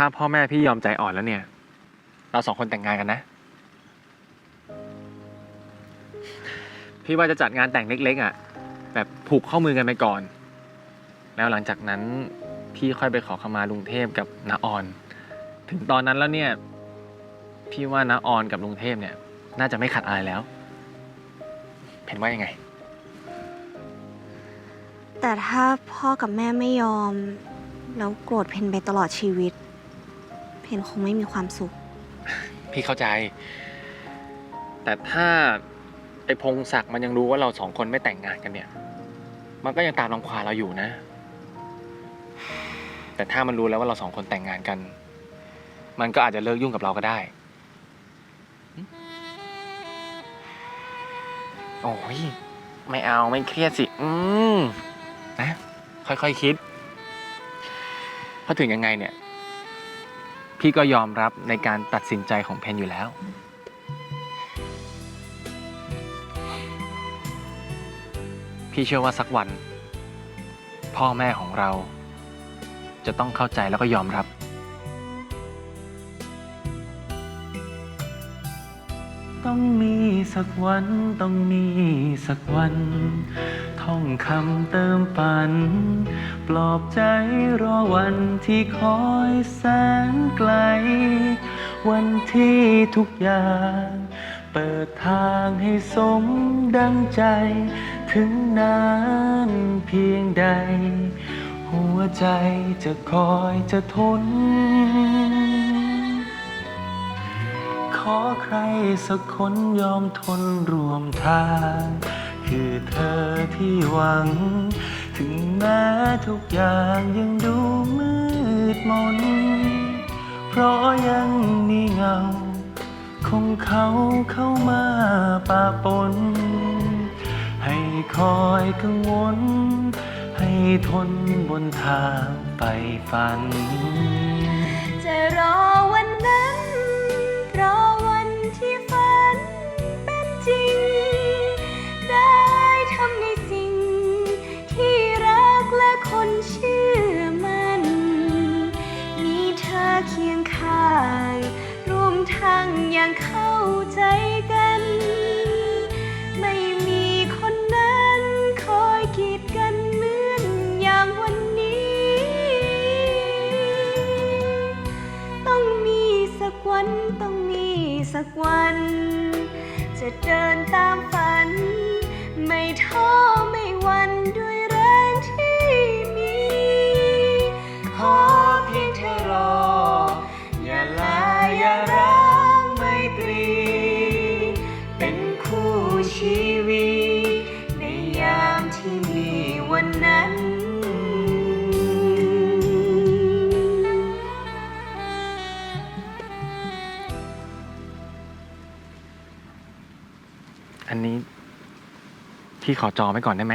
ถ้าพ่อแม่พี่ยอมใจอ่อนแล้วเนี่ย เราสองคนแต่งงานกันนะ พี่ว่าจะจัดงานแต่งเล็กๆอะ แบบผูกข้อมือกันไปก่อน แล้วหลังจากนั้น พี่ค่อยไปขอขมาลุงเทพกับนาออน ถึงตอนนั้นแล้วเนี่ย พี่ว่านาออนกับลุงเทพเนี่ย น่าจะไม่ขัดอะไรแล้ว เห็นว่ายังไง แต่ถ้าพ่อกับแม่ไม่ยอม แล้วโกรธเพนไปตลอดชีวิต เพนคงไม่มีความสุข พี่เข้าใจ แต่ถ้าไอ้พงศักดิ์มันยังรู้ว่าเราสองคนไม่แต่งงานกันเนี่ย มันก็ยังตามรังควานเราอยู่นะ แต่ถ้ามันรู้แล้วว่าเราสองคนแต่งงานกัน มันก็อาจจะเลิกยุ่งกับเราก็ได้ โอ้ย ไม่เอาไม่เครียดสิ อืมนะ ค่อยๆคคิด เพราะถึงยังไงเนี่ย พี่ก็ยอมรับในการตัดสินใจของเพนอยู่แล้ว พี่เชื่อว่าสักวัน พ่อแม่ของเรา จะต้องเข้าใจแล้วก็ยอมรับ ต้องมีสักวันต้องมีสักวัน ท่องคำเติมฝัน ปลอบใจรอวันที่คอยแสนไกล วันที่ทุกอย่าง เปิดทางให้สมดังใจ ถึงนานเพียงใด หัวใจจะคอยจะทน ขอใครสักคนยอมทนรวมทาง คือเธอที่หวัง ถึงแม้ทุกอย่างยังดูมืดมน เพราะยังมีเงา ของเขาเข้ามาปะปน ให้คอยกังวล ให้ทนบนทางไปฝัน เชื่อมัน มีเธอเคียงข้าง ร่วมทางอย่างเข้าใจกัน ไม่มีคนนั้นคอยกีดกันเหมือนอย่างวันนี้ ต้องมีสักวันต้องมีสักวัน จะเดินตามฝัน พี่ขอจองไว้ก่อนได้ไหม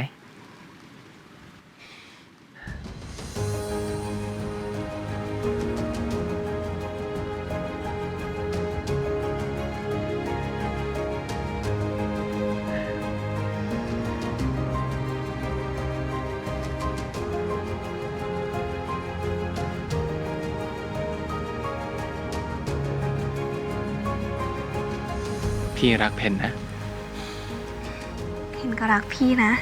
พี่รักเพนนะ ก็รักพี่นะ